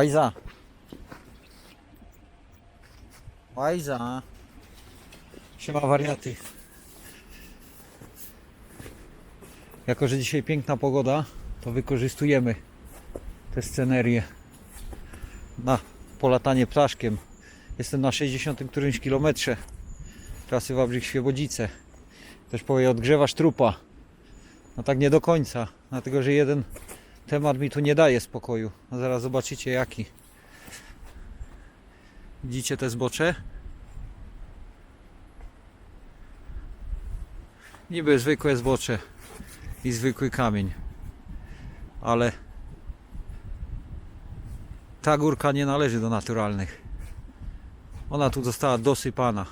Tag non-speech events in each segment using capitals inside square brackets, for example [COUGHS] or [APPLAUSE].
Łajza. Łajza. Siema wariaty. Jako, że dzisiaj piękna pogoda, to wykorzystujemy tę scenerię na polatanie ptaszkiem. Jestem na 60 którymś kilometrze trasy Wawrzyk-Świebodzice. Ktoś powie, odgrzewasz trupa. No tak nie do końca, dlatego że jeden temat mi tu nie daje spokoju. Zaraz zobaczycie jaki. Widzicie te zbocze? Niby zwykłe zbocze i zwykły kamień. Ale ta górka nie należy do naturalnych. Ona tu została dosypana.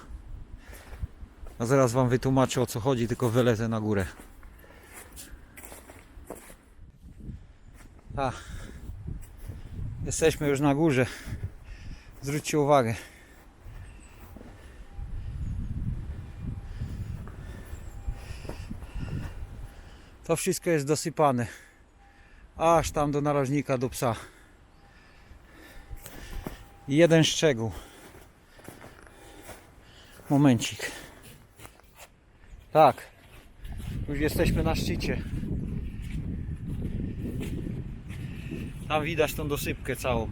A zaraz wam wytłumaczę o co chodzi, tylko wylezę na górę. A, jesteśmy już na górze. Zwróćcie uwagę. To wszystko jest dosypane. Aż tam do narożnika do psa. Jeden szczegół. Momencik. Tak. Już jesteśmy na szczycie. Tam widać tą dosypkę całą.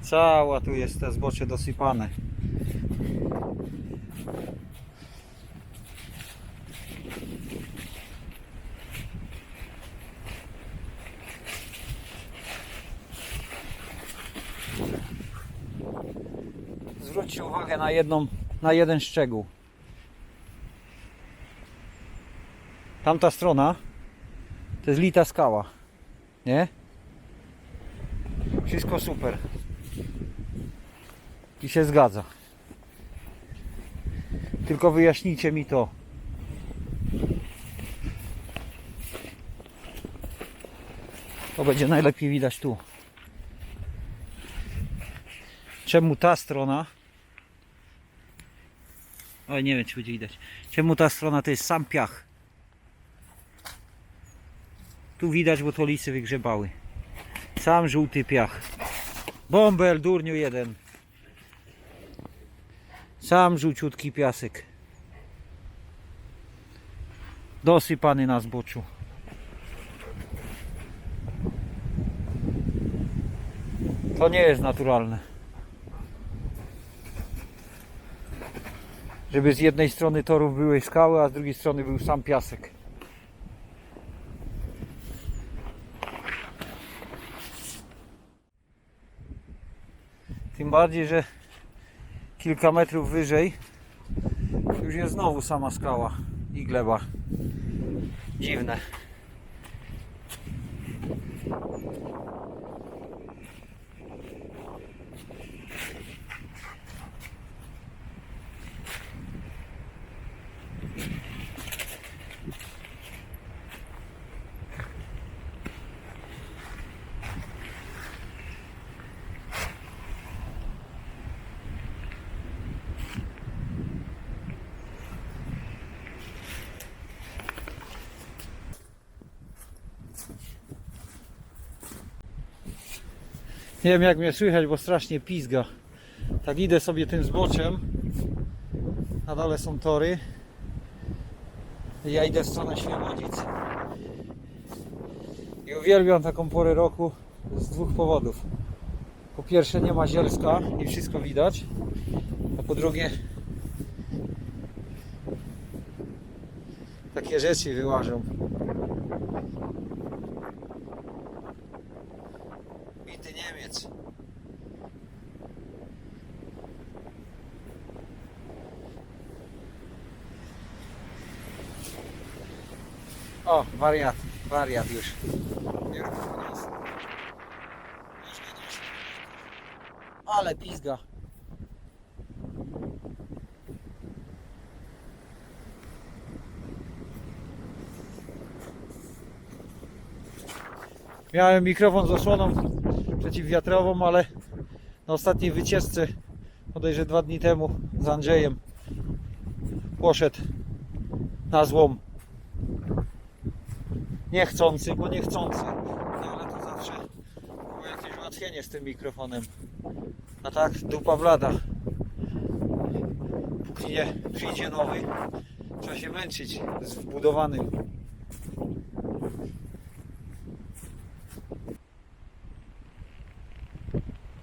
Cała tu jest te zbocze dosypane. Zwróćcie uwagę na jedną, na jeden szczegół. Tamta strona to jest lita skała. Nie? Wszystko super. I się zgadza. Tylko wyjaśnijcie mi to. To będzie najlepiej widać tu. Czemu ta strona Oj, nie wiem czy będzie widać. Czemu ta strona to jest sam piach. Tu widać, bo to lisy wygrzebały. Sam żółty piach. Bąbel, durniu jeden. Sam żółciutki piasek. Dosypany na zboczu. To nie jest naturalne. Żeby z jednej strony torów były skały, a z drugiej strony był sam piasek. Bardziej, że kilka metrów wyżej już jest znowu sama skała i gleba. Dziwne. Nie wiem jak mnie słychać, bo strasznie pizga. Tak idę sobie tym zboczem. Na dole są tory. Ja idę w stronę Świebodzic. I uwielbiam taką porę roku z dwóch powodów. Po pierwsze nie ma zielska i wszystko widać. A po drugie takie rzeczy wyłażą. Bity Niemiec. O, wariat, wariat już. Ale pizga. Miałem mikrofon z osłoną przeciwwiatrową, ale na ostatniej wycieczce, bodajże dwa dni temu z Andrzejem, poszedł na złom. Niechcący, bo niechcący. No ale to zawsze było jakieś ułatwienie z tym mikrofonem. A tak, dupa blada. Póki nie przyjdzie nowy, trzeba się męczyć z wbudowanym.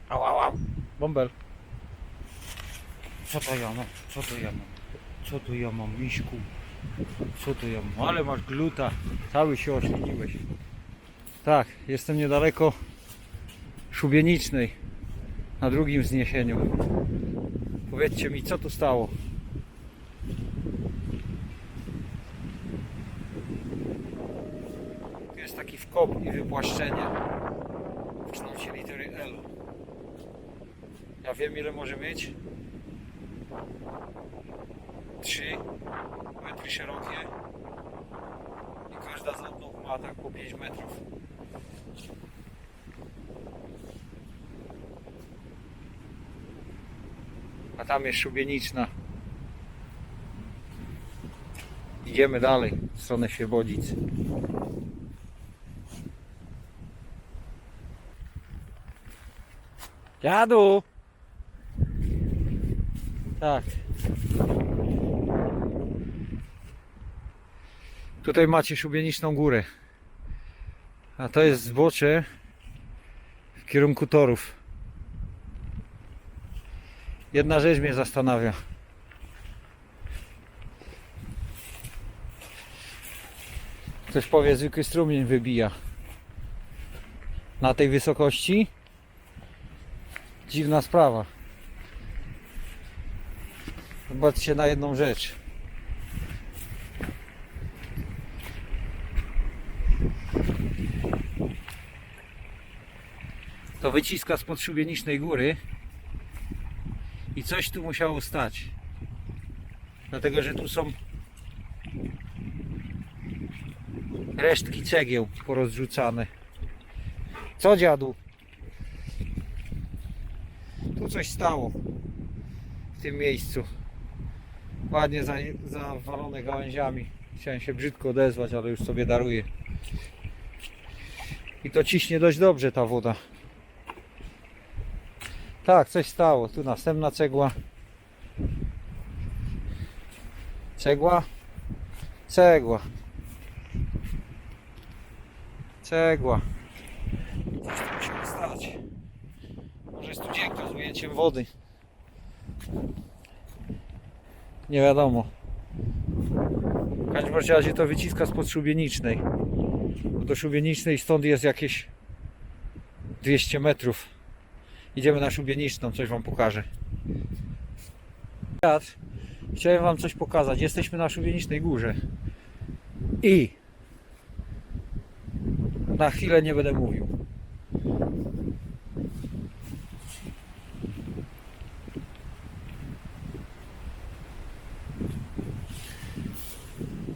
Au, au, au. Bąbel. Co to ja mam? Co to ja mam? Co tu ja mam, miśku? Co tu ja mam? Ale masz gluta. Cały się ośliniłeś. Tak, jestem niedaleko Szubienicznej. Na drugim wzniesieniu. Powiedzcie mi, co tu stało? Tu jest taki wkop i wypłaszczenie. Zaczynają się litery L. Ja wiem ile może mieć. 3 metry szerokie i każda z odnóg ma tak po 5 metrów. A tam jest szubieniczna. Idziemy dalej w stronę Świebodzic. Dziadu! Tak. Tutaj macie szubieniczną górę. A to jest zbocze w kierunku torów. Jedna rzecz mnie zastanawia. Ktoś powie, zwykły strumień wybija. Na tej wysokości? Dziwna sprawa. Zobaczcie na jedną rzecz. To wyciska spod szubienicznej góry i coś tu musiało stać. Dlatego, że tu są resztki cegieł porozrzucane. Co dziadu? Tu coś stało w tym miejscu. Ładnie za- zawalone gałęziami. Chciałem się brzydko odezwać, ale już sobie daruję. I to ciśnie dość dobrze ta woda. Tak, coś stało. Tu następna cegła. Cegła. Cegła. Cegła. Coś tu musiało stać. Może studzienka z ujęciem wody. Nie wiadomo. W każdym razie to wyciska spod szubienicznej. Bo do szubienicznej stąd jest jakieś 200 metrów. Idziemy na szubieniczną, coś wam pokażę. Chciałem wam coś pokazać. Jesteśmy na szubienicznej górze. I na chwilę nie będę mówił.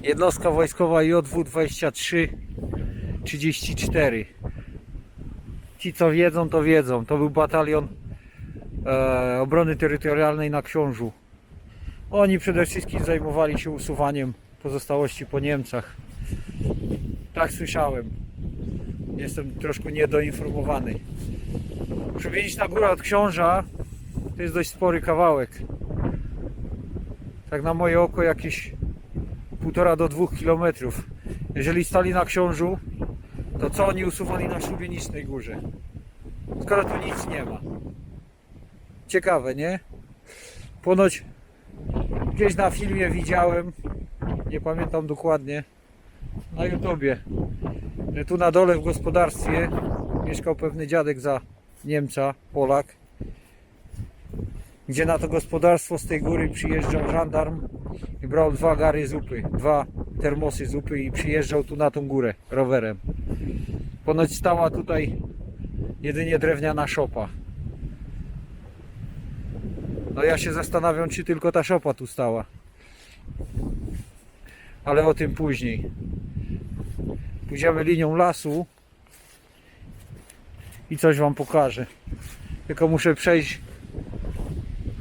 Jednostka wojskowa JW 23 34. Ci co wiedzą, to wiedzą. To był batalion e, obrony terytorialnej na Książu. Oni przede wszystkim zajmowali się usuwaniem pozostałości po Niemcach. Tak słyszałem. Jestem troszkę niedoinformowany. Przewiedzieć góra od Książa to jest dość spory kawałek. Tak na moje oko jakieś półtora do dwóch kilometrów. Jeżeli stali na Książu, to co oni usuwali na Szubienicznej górze? Skoro tu nic nie ma. Ciekawe, nie? Ponoć gdzieś na filmie widziałem, nie pamiętam dokładnie, na YouTubie, że tu na dole w gospodarstwie mieszkał pewny dziadek za Niemca, Polak, gdzie na to gospodarstwo z tej góry przyjeżdżał żandarm i brał dwa gary zupy, dwa termosy zupy i przyjeżdżał tu na tą górę rowerem. Ponoć stała tutaj jedynie drewniana szopa. No ja się zastanawiam, czy tylko ta szopa tu stała. Ale o tym później. Pójdziemy linią lasu i coś wam pokażę. Tylko muszę przejść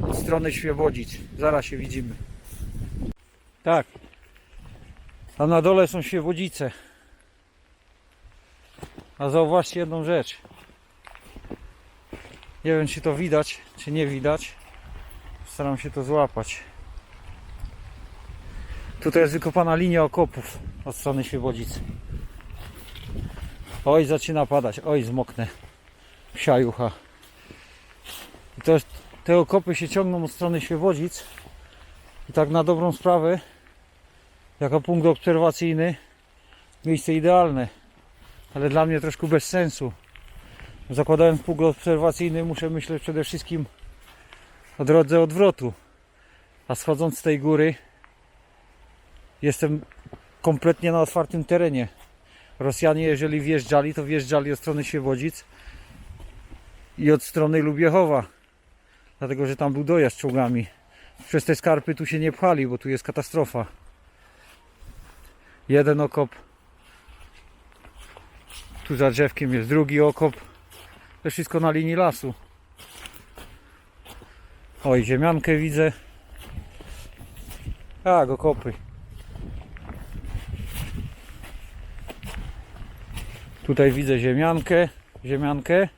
od strony Świebodzic. Zaraz się widzimy. Tak. Tam na dole są świebodzice. A zauważcie jedną rzecz. Nie wiem czy to widać, czy nie widać. Staram się to złapać. Tutaj jest wykopana linia okopów od strony Świebodzic. Oj, zaczyna padać. Oj, zmoknę. Psia jucha. I to te okopy się ciągną od strony Świebodzic. I tak na dobrą sprawę, jako punkt obserwacyjny, miejsce idealne. Ale dla mnie troszkę bez sensu. Zakładając punkt obserwacyjny, muszę myśleć przede wszystkim o drodze odwrotu. A schodząc z tej góry, jestem kompletnie na otwartym terenie. Rosjanie, jeżeli wjeżdżali, to wjeżdżali od strony Świebodzic i od strony Lubiechowa. Dlatego, że tam był dojazd czołgami. Przez te skarpy tu się nie pchali, bo tu jest katastrofa. Jeden okop. Tu za drzewkiem jest drugi okop. To wszystko na linii lasu. Oj, ziemiankę widzę. Tak, okopy. Tutaj widzę ziemiankę. Ziemiankę.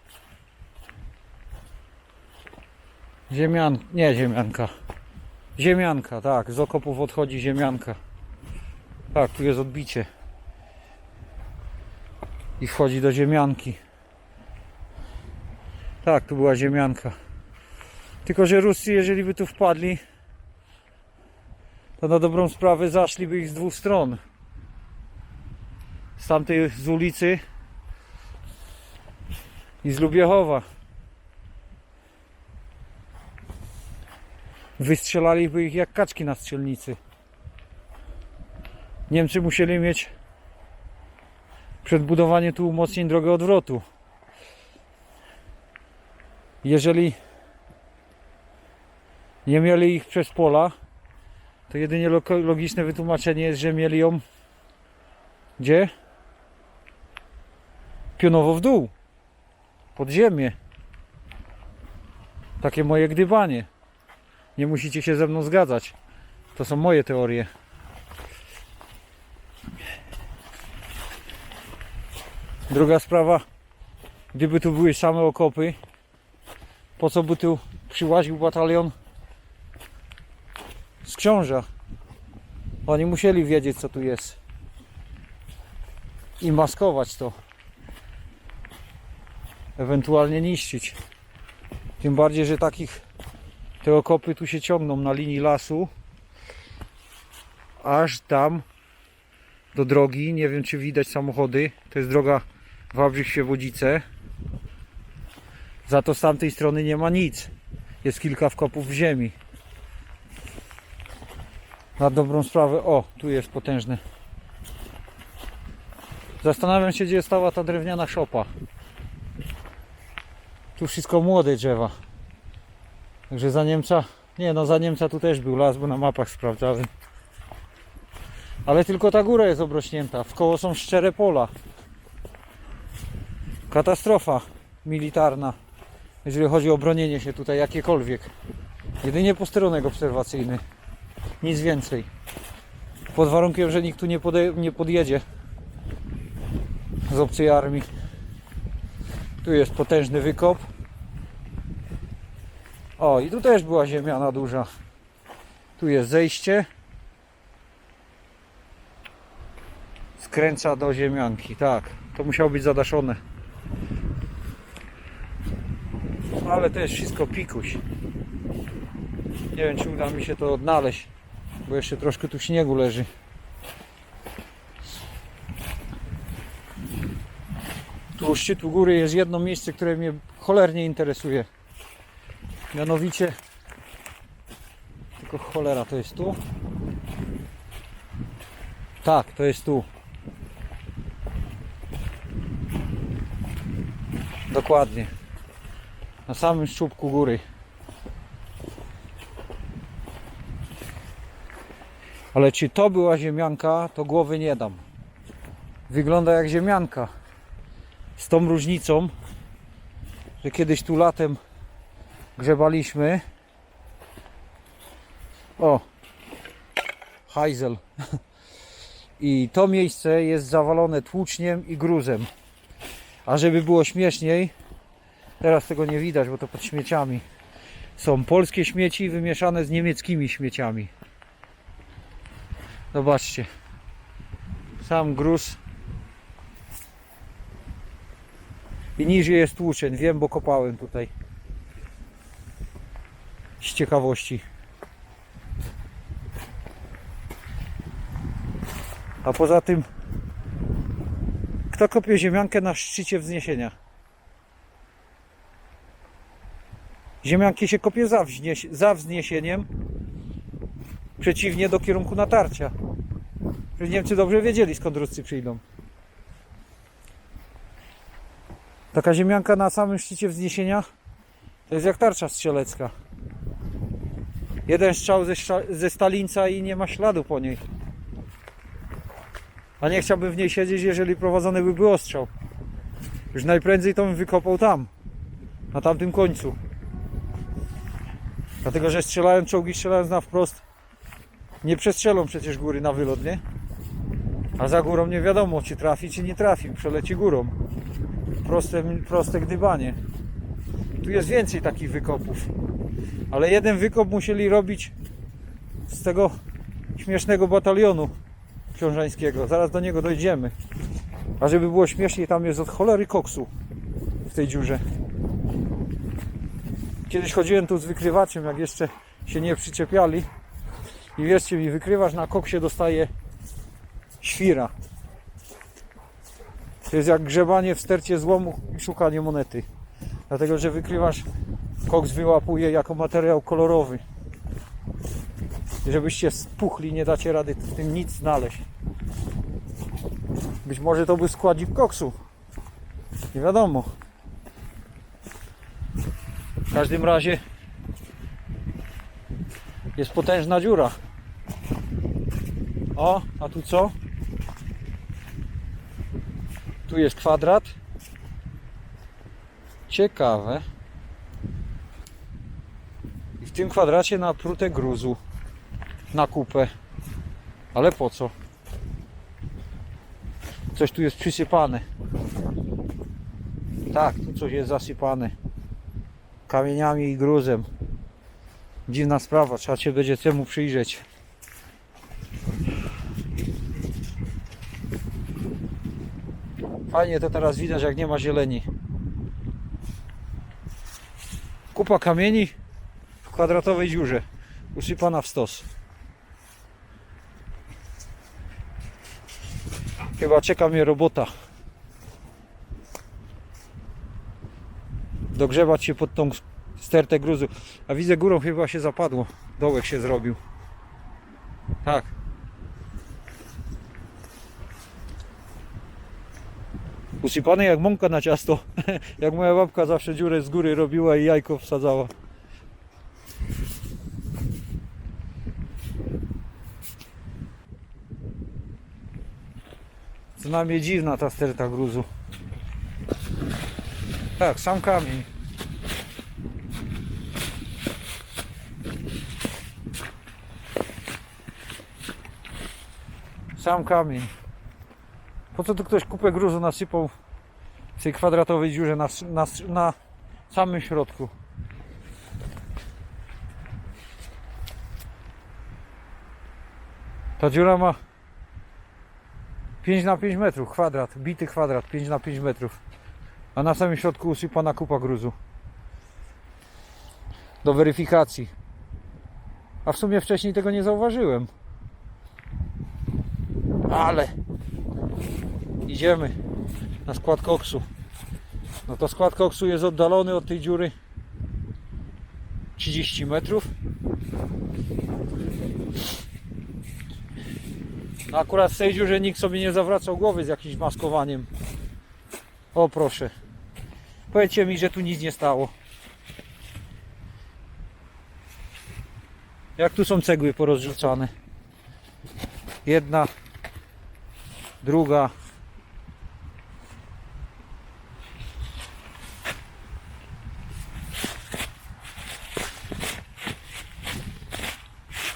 Ziemian... Nie ziemianka. Ziemianka, tak. Z okopów odchodzi ziemianka. Tak, tu jest odbicie. I wchodzi do ziemianki. Tak, tu była ziemianka. Tylko, że Ruscy, jeżeli by tu wpadli, to na dobrą sprawę zaszliby ich z dwóch stron. Z tamtej z ulicy i z Lubiechowa. Wystrzelaliby ich jak kaczki na strzelnicy. Niemcy musieli mieć przed budowaniem tu umocnień drogę odwrotu. Jeżeli nie mieli ich przez pola, to jedynie logiczne wytłumaczenie jest, że mieli ją gdzie? Pionowo w dół. Pod ziemię. Takie moje gdybanie. Nie musicie się ze mną zgadzać. To są moje teorie. Druga sprawa, gdyby tu były same okopy, po co by tu przyłaził batalion z książa? Oni musieli wiedzieć, co tu jest i maskować to. Ewentualnie niszczyć. Tym bardziej, że takich te okopy tu się ciągną na linii lasu aż tam do drogi. Nie wiem, czy widać samochody. To jest droga Wałbrzych Świebodzice. Za to z tamtej strony nie ma nic. Jest kilka wkopów w ziemi. Na dobrą sprawę. O, tu jest potężny. Zastanawiam się, gdzie stała ta drewniana szopa. Tu wszystko młode drzewa. Także za Niemca. Nie no, za Niemca tu też był las, bo na mapach sprawdzałem. Ale tylko ta góra jest obrośnięta. W koło są szczere pola. Katastrofa militarna, jeżeli chodzi o bronienie się tutaj jakiekolwiek. Jedynie posterunek obserwacyjny. Nic więcej. Pod warunkiem, że nikt tu nie, nie podjedzie z obcej armii. Tu jest potężny wykop. O, i tu też była ziemiana duża. Tu jest zejście. Skręca do ziemianki, tak. To musiało być zadaszone. Ale to jest wszystko pikuś. Nie wiem, czy uda mi się to odnaleźć, bo jeszcze troszkę tu śniegu leży. Tu u szczytu góry jest jedno miejsce, które mnie cholernie interesuje. Mianowicie tylko cholera to jest tu. Tak, to jest tu. Dokładnie. Na samym szczupku góry. Ale czy to była ziemianka, to głowy nie dam. Wygląda jak ziemianka. Z tą różnicą, że kiedyś tu latem grzebaliśmy. O! Hajzel. I to miejsce jest zawalone tłuczniem i gruzem. A żeby było śmieszniej, teraz tego nie widać, bo to pod śmieciami. Są polskie śmieci wymieszane z niemieckimi śmieciami. Zobaczcie. Sam gruz. I niżej jest tłuczeń. Wiem, bo kopałem tutaj. Z ciekawości. A poza tym, kto kopie ziemiankę na szczycie wzniesienia? Ziemianki się kopie za, za wzniesieniem, przeciwnie do kierunku natarcia. Że Niemcy dobrze wiedzieli, skąd Ruscy przyjdą. Taka ziemianka na samym szczycie wzniesienia to jest jak tarcza strzelecka. Jeden strzał ze, ze Stalinca i nie ma śladu po niej. A nie chciałbym w niej siedzieć, jeżeli prowadzony by był ostrzał. Już najprędzej to bym wykopał tam, na tamtym końcu. Dlatego, że strzelają czołgi, strzelając na wprost, nie przestrzelą przecież góry na wylot, nie? A za górą nie wiadomo, czy trafi, czy nie trafi. Przeleci górą. Proste, proste gdybanie. Tu jest więcej takich wykopów. Ale jeden wykop musieli robić z tego śmiesznego batalionu książańskiego. Zaraz do niego dojdziemy. A żeby było śmieszniej, tam jest od cholery koksu w tej dziurze. Kiedyś chodziłem tu z wykrywaczem, jak jeszcze się nie przyczepiali. I wierzcie mi, wykrywacz na koksie dostaje świra. To jest jak grzebanie w stercie złomu i szukanie monety. Dlatego, że wykrywacz koks wyłapuje jako materiał kolorowy. Żebyście spuchli, nie dacie rady w tym nic znaleźć. Być może to był składnik koksu. Nie wiadomo. Każdym razie jest potężna dziura. O, a tu co? Tu jest kwadrat. Ciekawe. I w tym kwadracie naprute gruzu na kupę. Ale po co? Coś tu jest przysypane. Tak, tu coś jest zasypane. Kamieniami i gruzem. Dziwna sprawa, trzeba się będzie temu przyjrzeć. Fajnie to teraz widać, jak nie ma zieleni. Kupa kamieni w kwadratowej dziurze, usypana w stos. Chyba czeka mnie robota. Dogrzebać się pod tą stertę gruzu. A widzę górą chyba się zapadło. Dołek się zrobił. Tak. Usypany jak mąka na ciasto. [LAUGHS] jak moja babka zawsze dziurę z góry robiła i jajko wsadzała. Co najmniej dziwna ta sterta gruzu. Tak, sam kamień. Sam kamień. Po co tu ktoś kupę gruzu nasypał w tej kwadratowej dziurze na, na, na samym środku? Ta dziura ma 5 na 5 metrów, kwadrat, bity kwadrat, 5 na 5 metrów. A na samym środku usypana kupa gruzu. Do weryfikacji. A w sumie wcześniej tego nie zauważyłem. Ale idziemy na skład koksu. No to skład koksu jest oddalony od tej dziury 30 metrów. No akurat w tej dziurze nikt sobie nie zawracał głowy z jakimś maskowaniem. O proszę. Powiedzcie mi, że tu nic nie stało. Jak tu są cegły porozrzucane? Jedna, druga.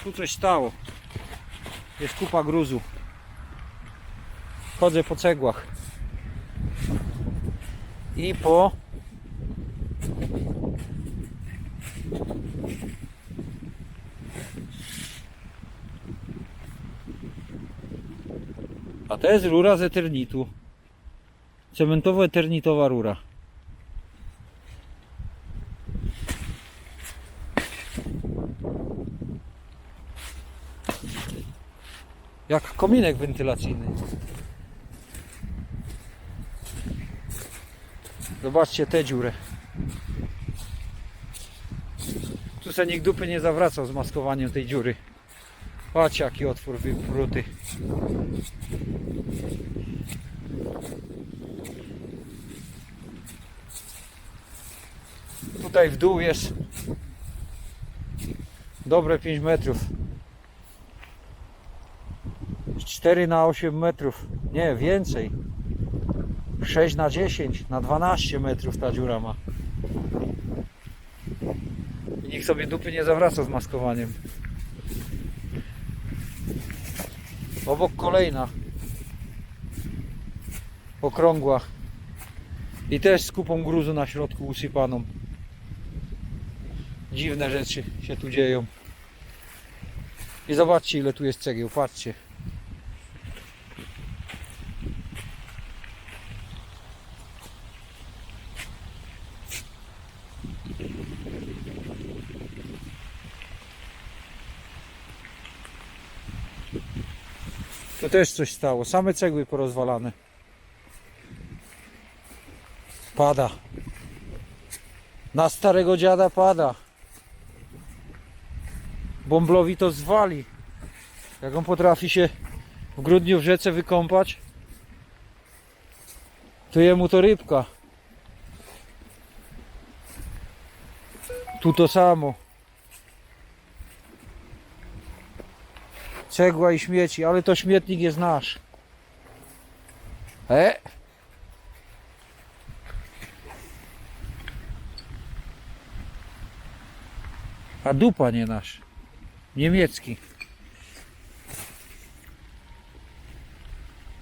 Tu coś stało. Jest kupa gruzu. Chodzę po cegłach. I po A to jest rura z eternitu. Cementowo-eternitowa rura. Jak kominek wentylacyjny. Zobaczcie tę dziurę. Se nikt dupy nie zawracał z maskowaniem tej dziury. Patrzcie jaki otwór wypruty. Tutaj w dół jest dobre 5 metrów. 4 na 8 metrów. Nie, więcej. 6 na 10, na 12 metrów ta dziura ma. Nikt sobie dupy nie zawraca z maskowaniem. Obok kolejna. Okrągła. I też z kupą gruzu na środku usypaną. Dziwne rzeczy się tu dzieją. I zobaczcie ile tu jest cegieł, patrzcie. To też coś stało. Same cegły porozwalane. Pada. Na starego dziada pada. Bąblowi to zwali. Jak on potrafi się w grudniu w rzece wykąpać, to jemu to rybka. Tu to samo. Cegła i śmieci, ale to śmietnik jest nasz. E? A dupa nie nasz. Niemiecki.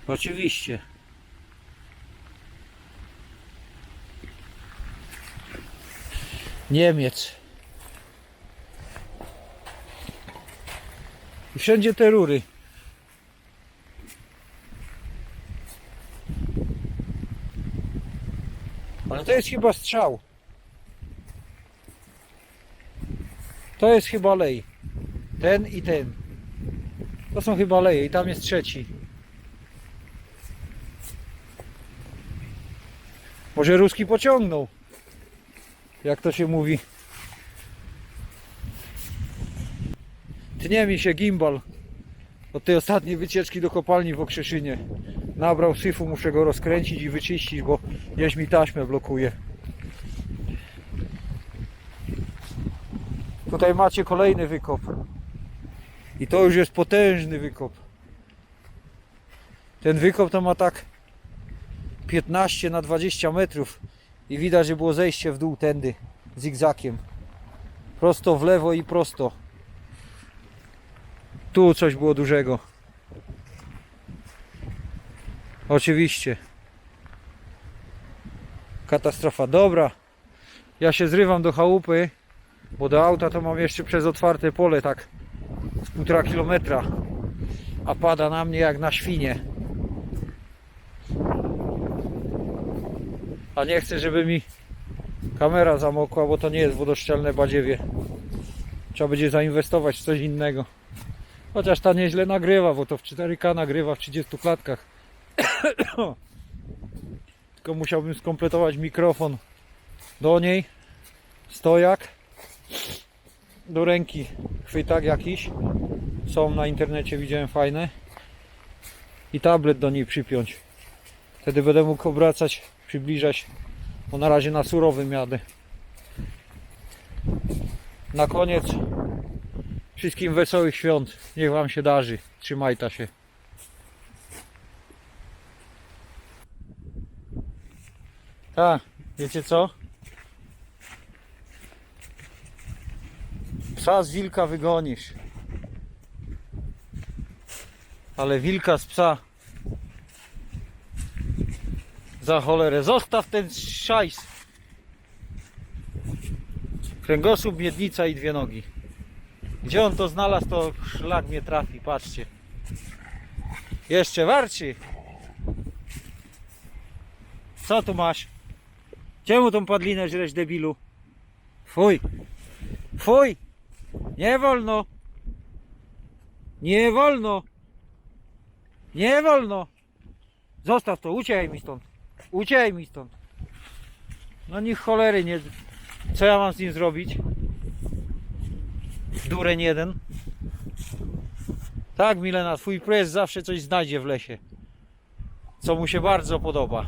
Oczywiście. Niemiec. I wszędzie te rury. Ale to jest chyba strzał. To jest chyba lej. Ten i ten. To są chyba leje i tam jest trzeci. Może ruski pociągnął. Jak to się mówi. Tnie mi się gimbal od tej ostatniej wycieczki do kopalni w Okrzeszynie. Nabrał syfu, muszę go rozkręcić i wyczyścić, bo jeź mi taśmę blokuje. Tutaj macie kolejny wykop. I to już jest potężny wykop. Ten wykop to ma tak 15 na 20 metrów i widać, że było zejście w dół tędy zigzakiem. Prosto w lewo i prosto. Tu coś było dużego. Oczywiście. Katastrofa. Dobra. Ja się zrywam do chałupy, bo do auta to mam jeszcze przez otwarte pole tak z półtora kilometra. A pada na mnie jak na świnie. A nie chcę, żeby mi kamera zamokła, bo to nie jest wodoszczelne badziewie. Trzeba będzie zainwestować w coś innego. Chociaż ta nieźle nagrywa, bo to w 4K nagrywa w 30 klatkach. [COUGHS] Tylko musiałbym skompletować mikrofon do niej, stojak, do ręki chwytak jakiś. Są na internecie, widziałem fajne. I tablet do niej przypiąć. Wtedy będę mógł obracać, przybliżać, bo na razie na surowym jadę. Na koniec Wszystkim wesołych świąt. Niech Wam się darzy. Trzymajta się. Tak, wiecie co? Psa z wilka wygonisz. Ale wilka z psa Za cholerę, zostaw ten szajs. Kręgosłup, miednica i dwie nogi. Gdzie on to znalazł, to szlak mnie trafi, patrzcie. Jeszcze warczy. Co tu masz? Czemu tą padlinę żreć debilu? Fuj. Fuj. Nie wolno. Nie wolno. Nie wolno. Zostaw to, uciekaj mi stąd. Uciekaj mi stąd. No niech cholery nie... Co ja mam z nim zrobić? Dureń jeden. Tak, Milena, twój pies zawsze coś znajdzie w lesie. Co mu się bardzo podoba.